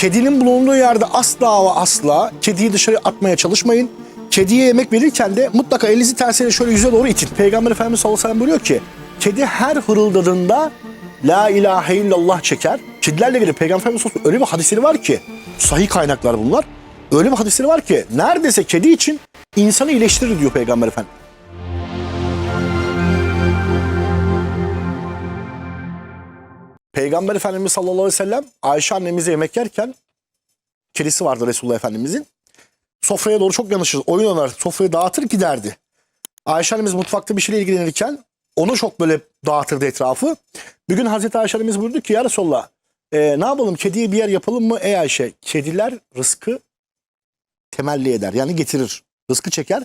Kedinin bulunduğu yerde asla ve asla kediyi dışarı atmaya çalışmayın. Kediye yemek verirken de mutlaka elinizi tersiyle şöyle yüze doğru itin. Peygamber Efendimiz sallallahu aleyhi ve sellem buyuruyor ki kedi her hırıldadığında La ilahe illallah çeker. Kedilerle ilgili Peygamber Efendimiz sallallahu öyle bir hadisleri var ki sahih kaynaklar bunlar. Öyle bir hadisleri var ki neredeyse kedi için insanı iyileştirir diyor Peygamber Efendimiz. Peygamber Efendimiz sallallahu aleyhi ve sellem Ayşe annemize yemek yerken kedisi vardı Resulullah Efendimizin. Sofraya doğru çok yanaşır. Oyun oynar. Sofrayı dağıtır giderdi. Ayşe annemiz mutfakta bir şeyle ilgilenirken onu çok böyle dağıtırdı etrafı. Bir gün Hazreti Ayşe annemiz buyurdu ki ya Resulallah e, ne yapalım kediye bir yer yapalım mı? Ey Ayşe kediler rızkı temelli eder yani getirir. Rızkı çeker.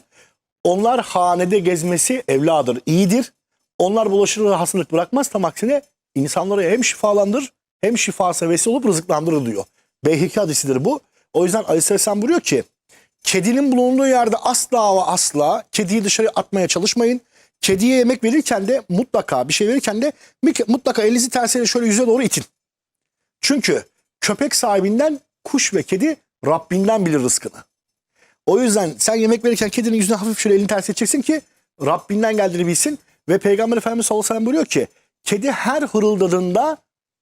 Onlar hanede gezmesi evladır, iyidir. Onlar bulaşır ve hastalık bırakmaz. Tam aksine insanları hem şifalandırır hem şifası vesile olup rızıklandırır diyor. Beyhiki hadisidir bu. O yüzden Aleyhisselam buyuruyor ki kedinin bulunduğu yerde asla ve asla kediyi dışarı atmaya çalışmayın. Kediye yemek verirken de mutlaka bir şey verirken de mutlaka elinizi tersiyle şöyle yüze doğru itin. Çünkü köpek sahibinden kuş ve kedi Rabbinden bilir rızkını. O yüzden sen yemek verirken kedinin yüzüne hafif şöyle elini ters edeceksin ki Rabbinden geldiğini bilsin. Ve Peygamber Efendimiz sallallahu aleyhi ve sellem buyuruyor ki kedi her hırıldadığında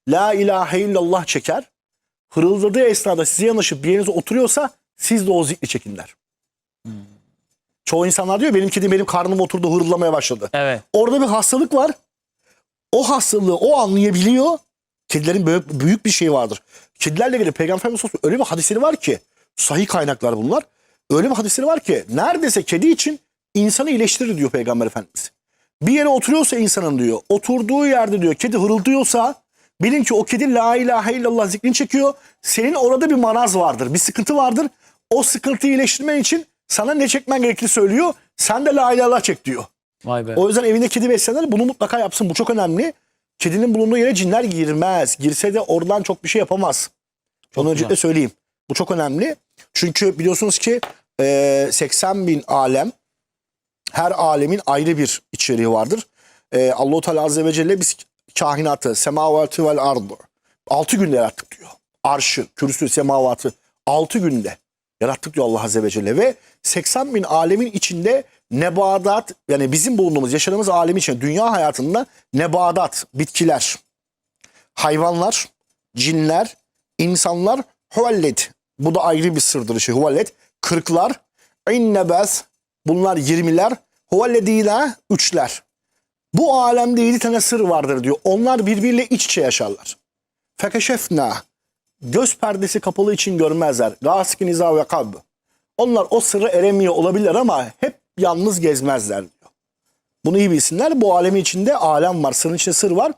La ilahe illallah çeker. Hırıldadığı esnada size yanaşıp bir yerinize oturuyorsa siz de o zikri çekin der. Çoğu insanlar diyor benim kedim benim karnıma oturdu hırıldamaya başladı. Evet. Orada bir hastalık var. O hastalığı o anlayabiliyor. Kedilerin böyle büyük bir şey vardır. Kedilerle ilgili Peygamber Efendimiz öyle bir hadisleri var ki sahih kaynaklar bunlar. Öyle bir hadisleri var ki neredeyse kedi için insanı iyileştirir diyor Peygamber Efendimiz. Bir yere oturuyorsa insanın diyor oturduğu yerde diyor kedi hırıldıyorsa bilin ki o kedi la ilahe illallah zikrini çekiyor. Senin orada bir maraz vardır bir sıkıntı vardır. O sıkıntıyı iyileştirmen için sana ne çekmen gerektiğini söylüyor. Sen de la ilahe çek diyor. Vay be. O yüzden evinde kedi besleyenler bunu mutlaka yapsın. Bu çok önemli. Kedinin bulunduğu yere cinler girmez. Girse de oradan çok bir şey yapamaz. Onu öncelikle söyleyeyim. Bu çok önemli. Çünkü biliyorsunuz ki e, 80 bin alem her alemin ayrı bir içeriği vardır. E, Allah-u Teala Azze ve Celle biz kainatı, semavatı vel ardı altı günde yarattık diyor. Arşı, kürsü, semavatı altı günde yarattık diyor Allah Azze ve Celle. Ve 80 bin alemin içinde nebadat yani bizim bulunduğumuz yaşadığımız alem için dünya hayatında nebadat, bitkiler, hayvanlar, cinler, insanlar, huvallet. Bu da ayrı bir sırdır şey huvallet. Kırklar, innebes, bunlar yirmiler, huvalledine üçler. Bu alemde yedi tane sır vardır diyor. Onlar birbiriyle iç içe yaşarlar. Fekeşefna, göz perdesi kapalı için görmezler. Gasikin iza ve kab. Onlar o sırrı eremiyor olabilirler ama hep yalnız gezmezler diyor. Bunu iyi bilsinler. Bu alemin içinde alem var. Sırrın içinde sır var.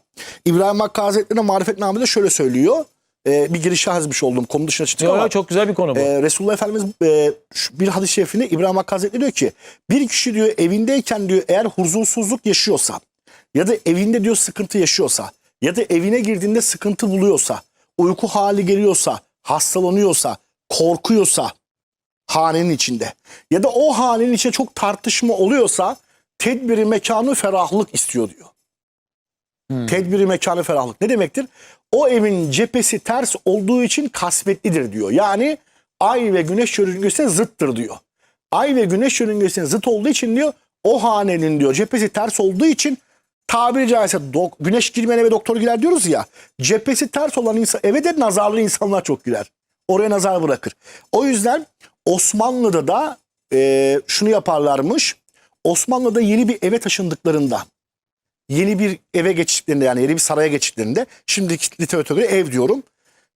İbrahim Hakkı Hazretleri'ne marifetnamede şöyle söylüyor. Ee, bir giriş yazmış oldum. Konu dışına çıktık ama. çok güzel bir konu bu. Ee, Resulullah Efendimiz e, şu bir hadis-i şerifinde İbrahim Hakkı Hazretleri diyor ki bir kişi diyor evindeyken diyor eğer huzursuzluk yaşıyorsa ya da evinde diyor sıkıntı yaşıyorsa ya da evine girdiğinde sıkıntı buluyorsa uyku hali geliyorsa hastalanıyorsa korkuyorsa hanenin içinde ya da o hanenin içinde çok tartışma oluyorsa tedbiri mekanı ferahlık istiyor diyor. Tedbiri mekanı ferahlık ne demektir? O evin cephesi ters olduğu için kasvetlidir diyor. Yani ay ve güneş yörüngesine zıttır diyor. Ay ve güneş yörüngesine zıt olduğu için diyor o hanenin diyor cephesi ters olduğu için tabiri caizse güneş girmeyen eve doktor girer diyoruz ya. Cephesi ters olan insan eve de nazarlı insanlar çok girer. Oraya nazar bırakır. O yüzden Osmanlı'da da e, şunu yaparlarmış. Osmanlı'da yeni bir eve taşındıklarında yeni bir eve geçtiklerinde yani yeni bir saraya geçtiklerinde şimdiki literatüre göre ev diyorum.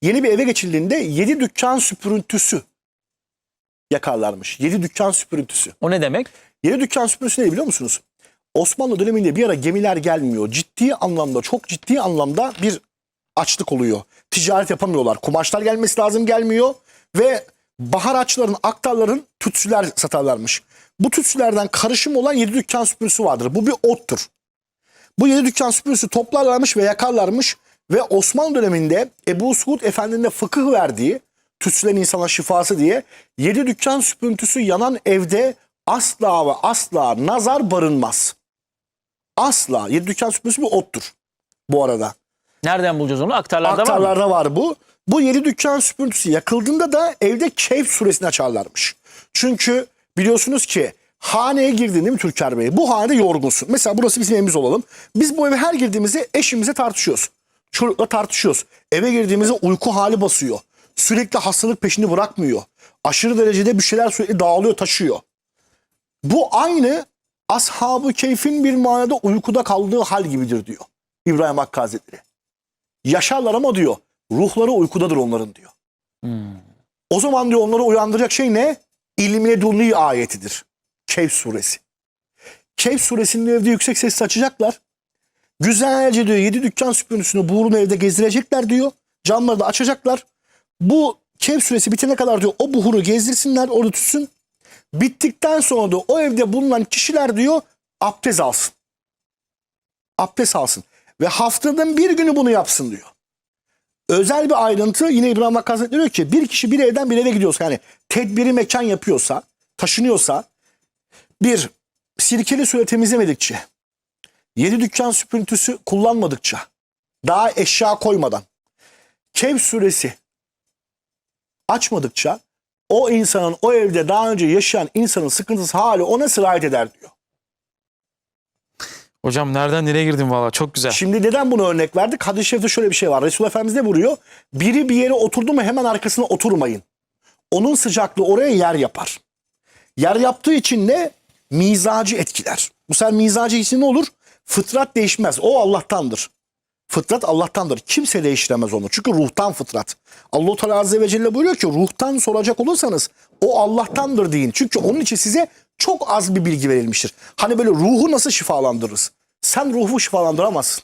Yeni bir eve geçildiğinde yedi dükkan süpürüntüsü yakarlarmış. Yedi dükkan süpürüntüsü. O ne demek? Yeni dükkan süpürüsü ne biliyor musunuz? Osmanlı döneminde bir ara gemiler gelmiyor. Ciddi anlamda çok ciddi anlamda bir açlık oluyor. Ticaret yapamıyorlar. Kumaşlar gelmesi lazım gelmiyor. Ve baharatçıların, aktarların tütsüler satarlarmış. Bu tütsülerden karışım olan yedi dükkan süpürüsü vardır. Bu bir ottur. Bu yedi dükkan süpürüsü toplarlarmış ve yakarlarmış. Ve Osmanlı döneminde Ebu Suud Efendi'nin de fıkıh verdiği tütsülen insana şifası diye yedi dükkan süpürüntüsü yanan evde asla ve asla nazar barınmaz. Asla. Yedi dükkan süpürüsü bir ottur bu arada. Nereden bulacağız onu? Aktarlarda var mı? Aktarlarda var bu. Bu yedi dükkan süpürüntüsü yakıldığında da evde Kehf suresini açarlarmış. Çünkü biliyorsunuz ki haneye girdin değil mi Türker Bey? Bu hanede yorgunsun. Mesela burası bizim evimiz olalım. Biz bu eve her girdiğimizde eşimizle tartışıyoruz. Çocukla tartışıyoruz. Eve girdiğimizde uyku hali basıyor. Sürekli hastalık peşini bırakmıyor. Aşırı derecede bir şeyler sürekli dağılıyor, taşıyor. Bu aynı ashabı keyfin bir manada uykuda kaldığı hal gibidir diyor İbrahim Hakkı Hazretleri. Yaşarlar ama diyor ruhları uykudadır onların diyor. O zaman diyor onları uyandıracak şey ne? İlmine dunni ayetidir. Kehf suresi. Kehf suresinin evde yüksek sesle açacaklar. Güzelce diyor yedi dükkan süpürüntüsünü buğrunu evde gezdirecekler diyor. Camları da açacaklar. Bu Kehf suresi bitene kadar diyor o buhuru gezdirsinler orada tutsun. Bittikten sonra da o evde bulunan kişiler diyor abdest alsın. Abdest alsın. Ve haftanın bir günü bunu yapsın diyor. Özel bir ayrıntı yine İbrahim Hakkı Hazretleri diyor ki bir kişi bir evden bir eve gidiyorsa yani tedbiri mekan yapıyorsa, taşınıyorsa bir sirkeli suya temizlemedikçe, yedi dükkan süpürüntüsü kullanmadıkça, daha eşya koymadan, Kehf suresi açmadıkça o insanın o evde daha önce yaşayan insanın sıkıntısı hali ona sirayet eder diyor. Hocam nereden nereye girdin valla çok güzel. Şimdi neden bunu örnek verdik? Hadis-i şerifte şöyle bir şey var. Resul Efendimiz ne vuruyor? Biri bir yere oturdu mu hemen arkasına oturmayın. Onun sıcaklığı oraya yer yapar. Yer yaptığı için ne? Mizacı etkiler. Bu sefer mizacı için ne olur? Fıtrat değişmez. O Allah'tandır. Fıtrat Allah'tandır. Kimse değiştiremez onu. Çünkü ruhtan fıtrat. Allah Teala Azze ve Celle buyuruyor ki ruhtan soracak olursanız o Allah'tandır deyin. Çünkü onun için size çok az bir bilgi verilmiştir. Hani böyle ruhu nasıl şifalandırırız? Sen ruhu şifalandıramazsın.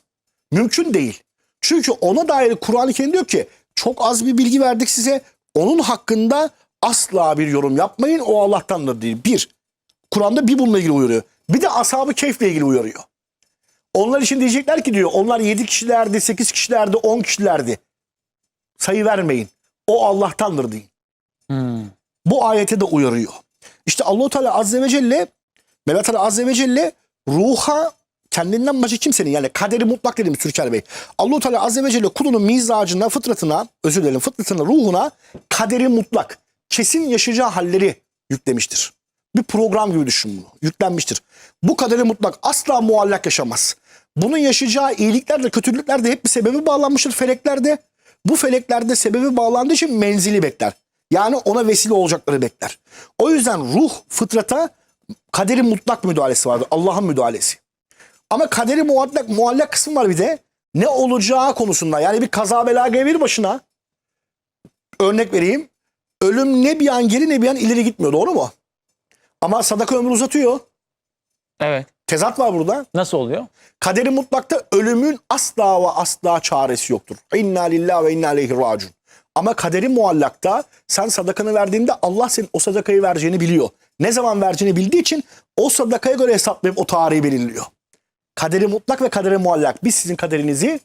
Mümkün değil. Çünkü ona dair Kur'an-ı Kerim diyor ki çok az bir bilgi verdik size. Onun hakkında asla bir yorum yapmayın. O Allah'tandır değil. Bir. Kur'an'da bir bununla ilgili uyarıyor. Bir de ashab-ı keyfle ilgili uyarıyor. Onlar için diyecekler ki diyor onlar 7 kişilerdi, 8 kişilerdi, 10 kişilerdi. Sayı vermeyin. O Allah'tandır deyin. Hmm. Bu ayete de uyarıyor. İşte Allah Teala Azze ve Celle Mevla Teala Azze ve Celle ruha kendinden başka kimsenin yani kaderi mutlak dediğimiz Türker Bey. Allah Teala Azze ve Celle kulunun mizacına, fıtratına, özür dilerim fıtratına, ruhuna kaderi mutlak, kesin yaşayacağı halleri yüklemiştir. Bir program gibi düşün bunu. Yüklenmiştir. Bu kaderi mutlak asla muallak yaşamaz. Bunun yaşayacağı iyilikler de kötülükler de hep bir sebebi bağlanmıştır feleklerde. Bu feleklerde sebebi bağlandığı için menzili bekler. Yani ona vesile olacakları bekler. O yüzden ruh fıtrata kaderin mutlak müdahalesi vardır. Allah'ın müdahalesi. Ama kaderi muallak, muallak kısmı var bir de. Ne olacağı konusunda. Yani bir kaza bela gelir başına. Örnek vereyim. Ölüm ne bir an geri ne bir an ileri gitmiyor. Doğru mu? Ama sadaka ömrü uzatıyor. Evet. Tezat var burada. Nasıl oluyor? Kaderi mutlakta ölümün asla ve asla çaresi yoktur. İnna lillahi ve inna ileyhi raciun. Ama kaderi muallakta sen sadakanı verdiğinde Allah senin o sadakayı vereceğini biliyor. Ne zaman vereceğini bildiği için o sadakaya göre hesaplayıp o tarihi belirliyor. Kaderi mutlak ve kaderi muallak. Biz sizin kaderinizi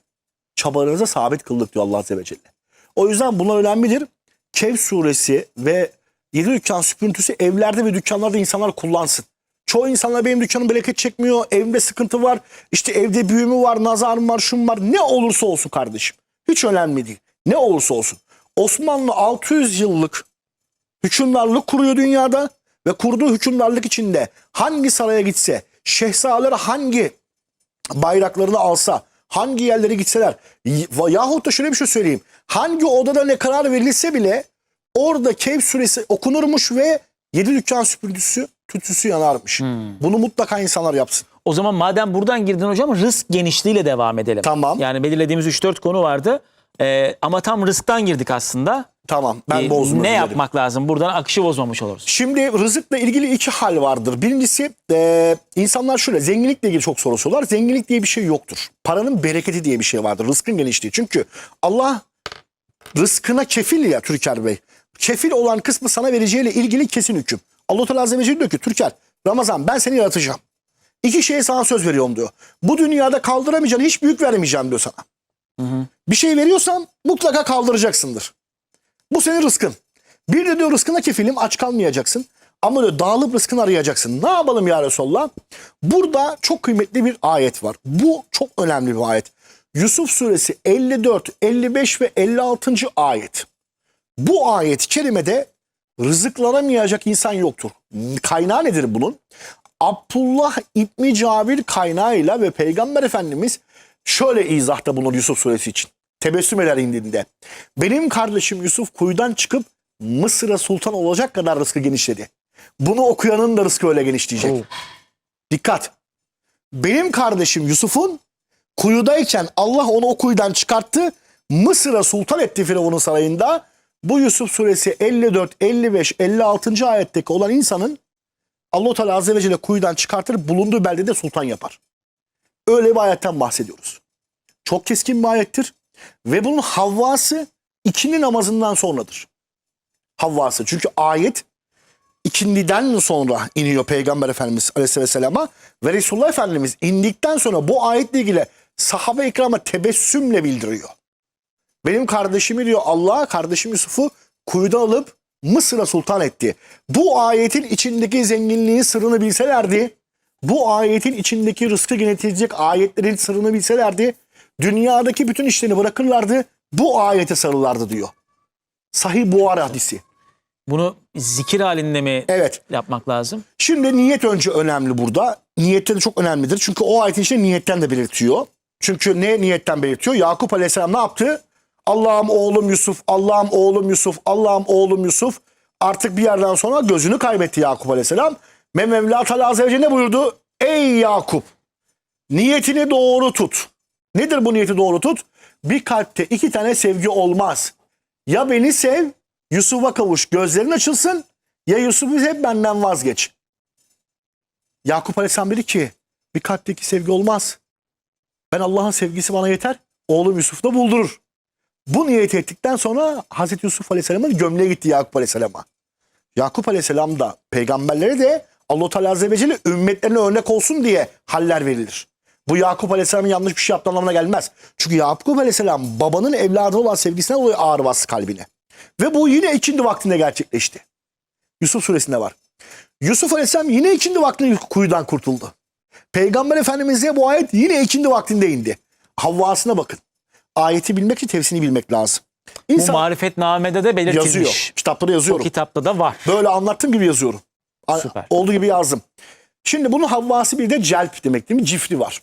çabalarınıza sabit kıldık diyor Allah Azze ve Celle. O yüzden bunlar önemlidir. Kehf suresi ve yedi dükkan süpürüntüsü evlerde ve dükkanlarda insanlar kullansın. Çoğu insanlar benim dükkanım bereket çekmiyor, evimde sıkıntı var, işte evde büyü mü var, nazar mı var, şun var. Ne olursa olsun kardeşim. Hiç önemli değil. Ne olursa olsun. Osmanlı 600 yıllık hükümdarlık kuruyor dünyada ve kurduğu hükümdarlık içinde hangi saraya gitse, şehzadeler hangi bayraklarını alsa, hangi yerlere gitseler yahut da şöyle bir şey söyleyeyim. Hangi odada ne karar verilse bile orada Kehf suresi okunurmuş ve yedi dükkan süpürgüsü tütsüsü yanarmış. Bunu mutlaka insanlar yapsın. O zaman madem buradan girdin hocam rızk genişliğiyle devam edelim. Tamam. Yani belirlediğimiz 3-4 konu vardı. Ee, ama tam rızktan girdik aslında. Tamam ben Ee, bozdum. ne dilerim. yapmak lazım? Buradan akışı bozmamış oluruz. Şimdi rızıkla ilgili iki hal vardır. Birincisi e, insanlar şöyle zenginlikle ilgili çok soru soruyorlar. Zenginlik diye bir şey yoktur. Paranın bereketi diye bir şey vardır. Rızkın genişliği. Çünkü Allah rızkına kefil ya Türker Bey. Kefil olan kısmı sana vereceğiyle ilgili kesin hüküm. Allah Teala Azze ve Celle diyor ki Türker Ramazan ben seni yaratacağım. İki şeye sana söz veriyorum diyor. Bu dünyada kaldıramayacağın hiç büyük vermeyeceğim diyor sana. Bir şey veriyorsam mutlaka kaldıracaksındır. Bu senin rızkın. Bir de diyor rızkına kefilim aç kalmayacaksın. Ama diyor dağılıp rızkını arayacaksın. Ne yapalım ya Resulallah? Burada çok kıymetli bir ayet var. Bu çok önemli bir ayet. Yusuf suresi 54, 55 ve 56. ayet. Bu ayet-i kerimede rızıklanamayacak insan yoktur. Kaynağı nedir bunun? Abdullah İbni Cabir kaynağıyla ve Peygamber Efendimiz şöyle izahta bulunur Yusuf suresi için. Tebessüm eder indiğinde. Benim kardeşim Yusuf kuyudan çıkıp Mısır'a sultan olacak kadar rızkı genişledi. Bunu okuyanın da rızkı öyle genişleyecek. Oo. Dikkat. Benim kardeşim Yusuf'un kuyudayken Allah onu o kuyudan çıkarttı. Mısır'a sultan etti Firavun'un sarayında. Bu Yusuf suresi 54, 55, 56. ayetteki olan insanın Allah-u Teala Azze ve Celle kuyudan çıkartır bulunduğu beldede sultan yapar. Öyle bir ayetten bahsediyoruz. Çok keskin bir ayettir. Ve bunun havvası ikindi namazından sonradır. Havvası. Çünkü ayet ikindiden sonra iniyor Peygamber Efendimiz Aleyhisselam'a ve Resulullah Efendimiz indikten sonra bu ayetle ilgili sahabe ikrama tebessümle bildiriyor. Benim kardeşimi diyor Allah kardeşim Yusuf'u kuyuda alıp Mısır'a sultan etti. Bu ayetin içindeki zenginliğin sırrını bilselerdi, bu ayetin içindeki rızkı genetilecek ayetlerin sırrını bilselerdi, dünyadaki bütün işlerini bırakırlardı, bu ayete sarılardı diyor. Sahih Buhari hadisi. Bunu zikir halinde mi Evet. yapmak lazım? Şimdi niyet önce önemli burada. Niyette de çok önemlidir. Çünkü o ayetin içinde niyetten de belirtiyor. Çünkü ne niyetten belirtiyor? Yakup Aleyhisselam ne yaptı? Allah'ım oğlum Yusuf, Allah'ım oğlum Yusuf, Allah'ım oğlum Yusuf. Artık bir yerden sonra gözünü kaybetti Yakup Aleyhisselam. Ve Mevla Teala Azze ne buyurdu? Ey Yakup niyetini doğru tut. Nedir bu niyeti doğru tut? Bir kalpte iki tane sevgi olmaz. Ya beni sev, Yusuf'a kavuş, gözlerin açılsın. Ya Yusuf'u hep benden vazgeç. Yakup Aleyhisselam dedi ki bir kalpteki sevgi olmaz. Ben Allah'ın sevgisi bana yeter. Oğlum Yusuf da buldurur. Bu niyet ettikten sonra Hazreti Yusuf Aleyhisselam'ın gömleğe gitti Yakup Aleyhisselam'a. Yakup Aleyhisselam da peygamberlere de Allah-u Teala Azze ve Celle ümmetlerine örnek olsun diye haller verilir. Bu Yakup Aleyhisselam'ın yanlış bir şey yaptığı anlamına gelmez. Çünkü Yakup Aleyhisselam babanın evladı olan sevgisine dolayı ağır bastı kalbine. Ve bu yine ikindi vaktinde gerçekleşti. Yusuf suresinde var. Yusuf Aleyhisselam yine ikindi vaktinde kuyudan kurtuldu. Peygamber Efendimiz'e bu ayet yine ikindi vaktinde indi. Havvasına bakın. Ayeti bilmek için tefsini bilmek lazım. Bu İnsan marifetnamede de belirtilmiş. yazıyor. Kitapta O yazıyorum. kitapta da var. Böyle anlattığım gibi yazıyorum. Süper. Olduğu gibi yazdım. Şimdi bunun havvası bir de celp demek değil mi? Cifri var.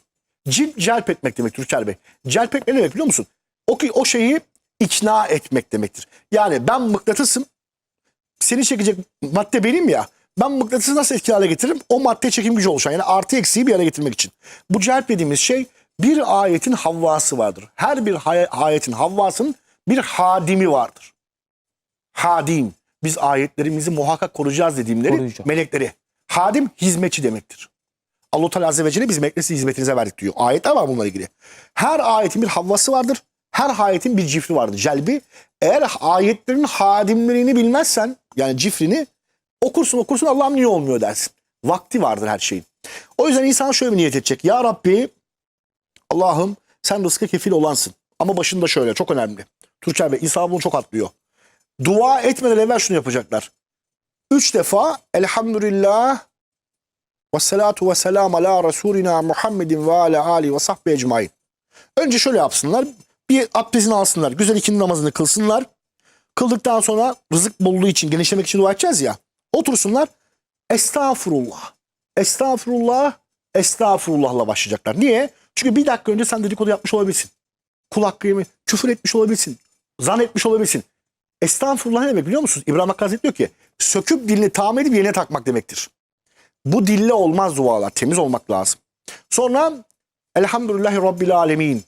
Cip celp etmek demek Türker Bey. Celp etmek ne demek biliyor musun? O, o şeyi ikna etmek demektir. Yani ben mıknatısım. Seni çekecek madde benim ya. Ben mıknatısı nasıl etkili hale getiririm? O madde çekim gücü oluşan yani artı eksiği bir yere getirmek için. Bu celp dediğimiz şey bir ayetin havvası vardır. Her bir ayetin havvasının bir hadimi vardır. Hadim. Biz ayetlerimizi muhakkak koruyacağız dediğimleri Koruyacak. melekleri. Hadim hizmetçi demektir. Allah Teala Azze ve Celle biz sizin hizmetinize verdik diyor. Ayetler var bununla ilgili. Her ayetin bir havvası vardır. Her ayetin bir cifri vardır. Celbi. Eğer ayetlerin hadimlerini bilmezsen yani cifrini okursun okursun Allah'ım niye olmuyor dersin. Vakti vardır her şeyin. O yüzden insan şöyle bir niyet edecek. Ya Rabbi Allah'ım sen rızkı kefil olansın. Ama başında şöyle çok önemli. Türkçe Bey insan bunu çok atlıyor. Dua etmeden evvel şunu yapacaklar. Üç defa Elhamdülillah ve salatu ve selam ala Resulina Muhammedin ve ala Ali ve sahbe ecmain. Önce şöyle yapsınlar. Bir abdestini alsınlar. Güzel ikindi namazını kılsınlar. Kıldıktan sonra rızık bolluğu için genişlemek için dua edeceğiz ya. Otursunlar. Estağfurullah. Estağfurullah. Estağfurullah'la başlayacaklar. Niye? Çünkü bir dakika önce sen dedikodu yapmış olabilirsin. Kul hakkı yemi, küfür etmiş olabilirsin. Zan etmiş olabilirsin. Estağfurullah ne demek biliyor musunuz? İbrahim Hakkı Hazretleri diyor ki söküp dilini tamir edip yerine takmak demektir. Bu dille olmaz dualar. Temiz olmak lazım. Sonra Elhamdülillahi Rabbil Alemin.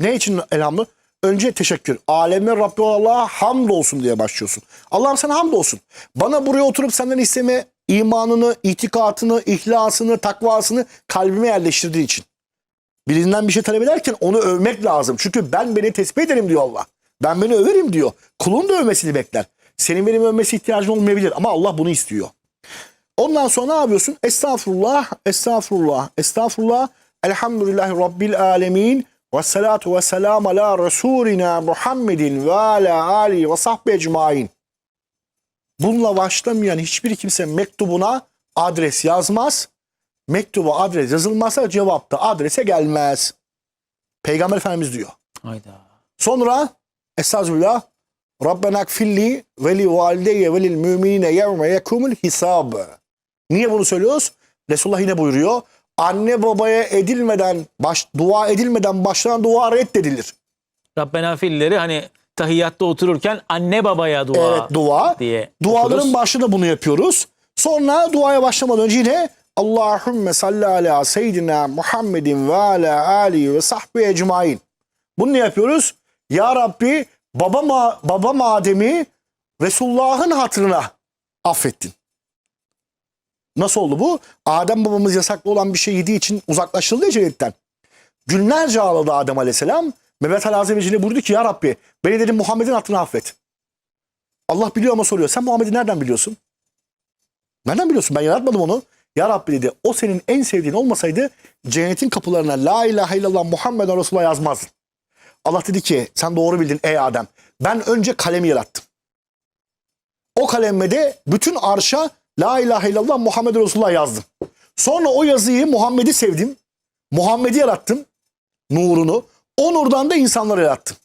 Ne için elhamdülillah? Önce teşekkür. Aleme Rabbi Allah'a hamd olsun diye başlıyorsun. Allah'ım sana hamd olsun. Bana buraya oturup senden isteme imanını, itikatını, ihlasını, takvasını kalbime yerleştirdiği için. Birinden bir şey talep ederken onu övmek lazım. Çünkü ben beni tesbih ederim diyor Allah. Ben beni överim diyor. Kulun da övmesini bekler. Senin benim övmesi ihtiyacın olmayabilir ama Allah bunu istiyor. Ondan sonra ne yapıyorsun? Estağfurullah, estağfurullah, estağfurullah. Elhamdülillahi Rabbil alemin. Ve salatu ve selam ala Resulina Muhammedin ve ala Ali ve sahbe ecmain. Bununla başlamayan hiçbir kimse mektubuna adres yazmaz. Mektuba adres yazılmazsa cevap da adrese gelmez. Peygamber Efendimiz diyor. Hayda. Sonra Estağfirullah Rabbena gfirli ve li valideyye ve lil müminine yevme yekumul hisab. Niye bunu söylüyoruz? Resulullah yine buyuruyor. Anne babaya edilmeden, baş, dua edilmeden başlanan dua reddedilir. Rabbena filleri hani tahiyyatta otururken anne babaya dua Evet dua. diye Duaların okuruz. başında bunu yapıyoruz. Sonra duaya başlamadan önce yine Allahümme salli ala seyyidina Muhammedin ve ala alihi ve sahbihi ecmain. Bunu ne yapıyoruz? Ya Rabbi babama, babam Adem'i Resulullah'ın hatırına affettin. Nasıl oldu bu? Adem babamız yasaklı olan bir şey yediği için uzaklaştırıldı ya cennetten. Günlerce ağladı Adem aleyhisselam. Mehmet Ali Celle buyurdu ki ya Rabbi beni dedim Muhammed'in hatırına affet. Allah biliyor ama soruyor. Sen Muhammed'i nereden biliyorsun? Nereden biliyorsun? Ben yaratmadım onu. Ya Rabbi dedi o senin en sevdiğin olmasaydı cennetin kapılarına La ilahe illallah Muhammeden Resulullah yazmazdın. Allah dedi ki sen doğru bildin ey Adem. Ben önce kalemi yarattım. O kalemme de bütün arşa La ilahe illallah Muhammed Resulullah yazdım. Sonra o yazıyı Muhammed'i sevdim. Muhammed'i yarattım. Nurunu. O nurdan da insanları yarattım.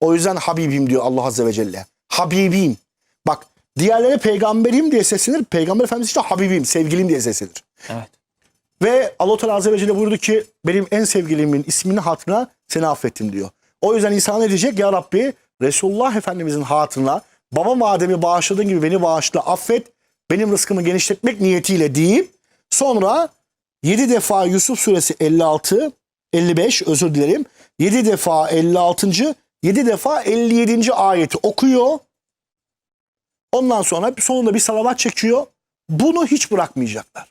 O yüzden Habibim diyor Allah Azze ve Celle. Habibim. Diğerleri peygamberim diye seslenir. Peygamber Efendimiz işte Habibim, sevgilim diye seslenir. Evet. Ve Allah Teala Azze ve Celle buyurdu ki benim en sevgilimin ismini hatırına seni affettim diyor. O yüzden insan ne diyecek? Ya Rabbi Resulullah Efendimizin hatırına babam Adem'i bağışladığın gibi beni bağışla affet. Benim rızkımı genişletmek niyetiyle deyip sonra 7 defa Yusuf suresi 56 55 özür dilerim. 7 defa 56. 7 defa 57. ayeti okuyor. Ondan sonra sonunda bir salavat çekiyor. Bunu hiç bırakmayacaklar.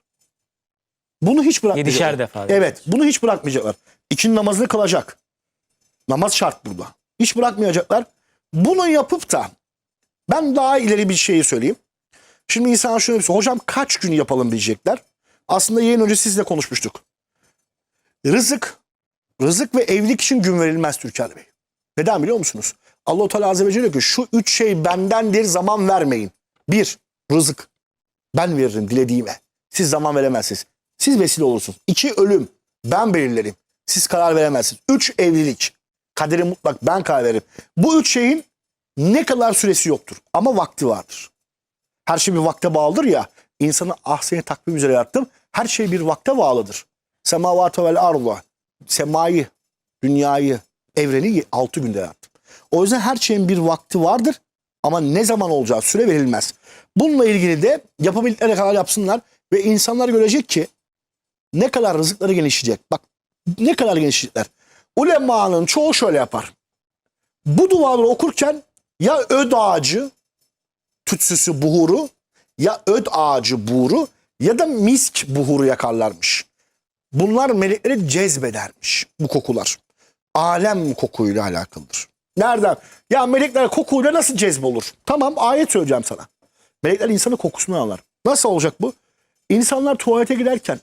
Bunu hiç bırakmayacaklar. Yedişer defa. Evet bunu hiç bırakmayacaklar. İkinin namazını kılacak. Namaz şart burada. Hiç bırakmayacaklar. Bunu yapıp da ben daha ileri bir şeyi söyleyeyim. Şimdi insan şöyle bir şey. Hocam kaç gün yapalım diyecekler. Aslında yayın önce sizle konuşmuştuk. Rızık, rızık ve evlilik için gün verilmez Türker Bey. Neden biliyor musunuz? Allah-u Teala Azze ve Celle diyor ki şu üç şey bendendir zaman vermeyin. Bir, rızık. Ben veririm dilediğime. Siz zaman veremezsiniz. Siz vesile olursunuz. İki, ölüm. Ben belirlerim. Siz karar veremezsiniz. Üç, evlilik. Kaderi mutlak ben karar veririm. Bu üç şeyin ne kadar süresi yoktur. Ama vakti vardır. Her şey bir vakte bağlıdır ya. İnsanı ahseni takvim üzere yarattım. Her şey bir vakte bağlıdır. Semavatı vel arda. Semayı, dünyayı, evreni altı günde yarattım. O yüzden her şeyin bir vakti vardır. Ama ne zaman olacağı süre verilmez. Bununla ilgili de yapabildikleri kadar yapsınlar. Ve insanlar görecek ki ne kadar rızıkları genişleyecek. Bak ne kadar genişleyecekler. Ulemanın çoğu şöyle yapar. Bu duaları okurken ya öd ağacı, tütsüsü buhuru ya öd ağacı buhuru ya da misk buhuru yakarlarmış. Bunlar melekleri cezbedermiş bu kokular. Alem kokuyla alakalıdır. Nereden? Ya melekler kokuyla nasıl cezbolur? Tamam ayet söyleyeceğim sana. Melekler insanın kokusunu alır. Nasıl olacak bu? İnsanlar tuvalete girerken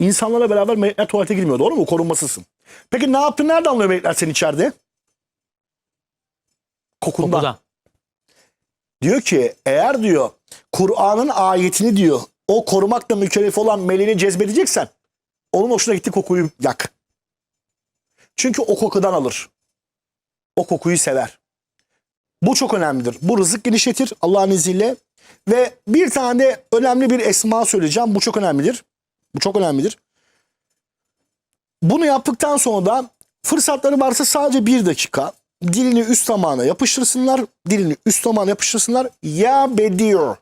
insanlarla beraber melekler tuvalete girmiyor doğru mu? Korunmasızsın. Peki ne yaptın? Nereden anlıyor melekler seni içeride? Kokundan. Kokudan. Diyor ki eğer diyor Kur'an'ın ayetini diyor o korumakla mükellef olan meleğini cezbedeceksen onun hoşuna gitti kokuyu yak. Çünkü o kokudan alır. O kokuyu sever. Bu çok önemlidir. Bu rızık genişletir Allah'ın izniyle. Ve bir tane de önemli bir esma söyleyeceğim. Bu çok önemlidir. Bu çok önemlidir. Bunu yaptıktan sonra da fırsatları varsa sadece bir dakika dilini üst damağına yapıştırsınlar. Dilini üst damağına yapıştırsınlar. Ya Bedir.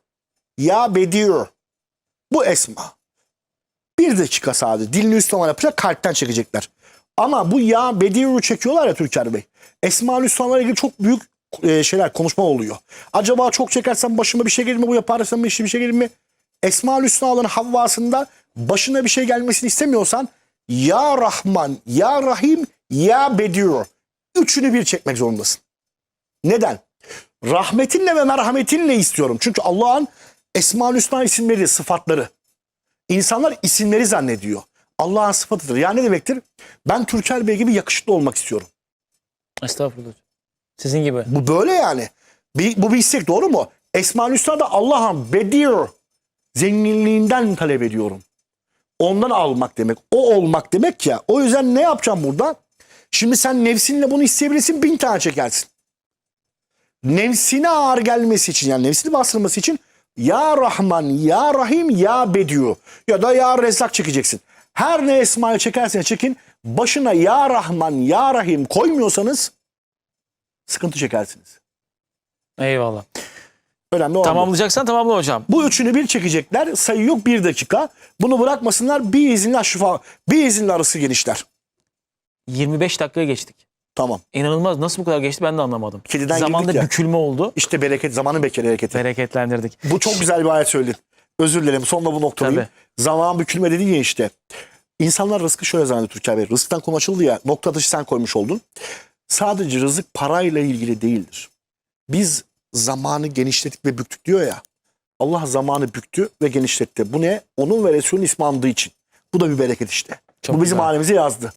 Ya Bedir. Bu esma. Bir dakika sadece dilini üst damağına yapacak kalpten çekecekler. Ama bu ya Bedir'i çekiyorlar ya Türker Bey. Esma Hüsna'la ilgili çok büyük e, şeyler konuşma oluyor. Acaba çok çekersem başıma bir şey gelir mi? Bu yaparsam şey, bir şey gelir mi? Esma Hüsna'ların havvasında başına bir şey gelmesini istemiyorsan ya Rahman, Ya Rahim, Ya Bedir. Üçünü bir çekmek zorundasın. Neden? Rahmetinle ve merhametinle istiyorum. Çünkü Allah'ın Esma-ül isimleri, sıfatları. İnsanlar isimleri zannediyor. Allah'ın sıfatıdır. Yani ne demektir? Ben Türker Bey gibi yakışıklı olmak istiyorum. Estağfurullah. Sizin gibi. Bu böyle yani. Bir, bu bir istek doğru mu? Esma-ül Hüsna da Allah'ın Bedir zenginliğinden talep ediyorum. Ondan almak demek. O olmak demek ya. O yüzden ne yapacağım burada? Şimdi sen nefsinle bunu isteyebilirsin bin tane çekersin. Nefsine ağır gelmesi için yani nefsini bastırması için ya Rahman, ya Rahim, ya Bediu ya da ya Rezzak çekeceksin. Her ne esmayı çekerseniz çekin başına ya Rahman, ya Rahim koymuyorsanız sıkıntı çekersiniz. Eyvallah. Önemli olan. Tamamlayacaksan tamamla hocam. Bu üçünü bir çekecekler. Sayı yok bir dakika. Bunu bırakmasınlar. Bir izinle şifa, bir izinle arası genişler. 25 dakikaya geçtik. Tamam. İnanılmaz. Nasıl bu kadar geçti ben de anlamadım. Kediden Zamanda girdik ya. bükülme oldu. İşte bereket, zamanın bekir bereketi. Bereketlendirdik. Bu çok güzel bir ayet söyledin. Özür dilerim. Sonunda bu noktalayayım. Tabii. Zaman bükülme dedin ya işte. İnsanlar rızkı şöyle zannediyor Türker Bey. Rızktan konu açıldı ya. Nokta atışı sen koymuş oldun. Sadece rızık parayla ilgili değildir. Biz zamanı genişlettik ve büktük diyor ya. Allah zamanı büktü ve genişletti. Bu ne? Onun ve Resulün ismi andığı için. Bu da bir bereket işte. Çok bu bizim güzel. halimize yazdı.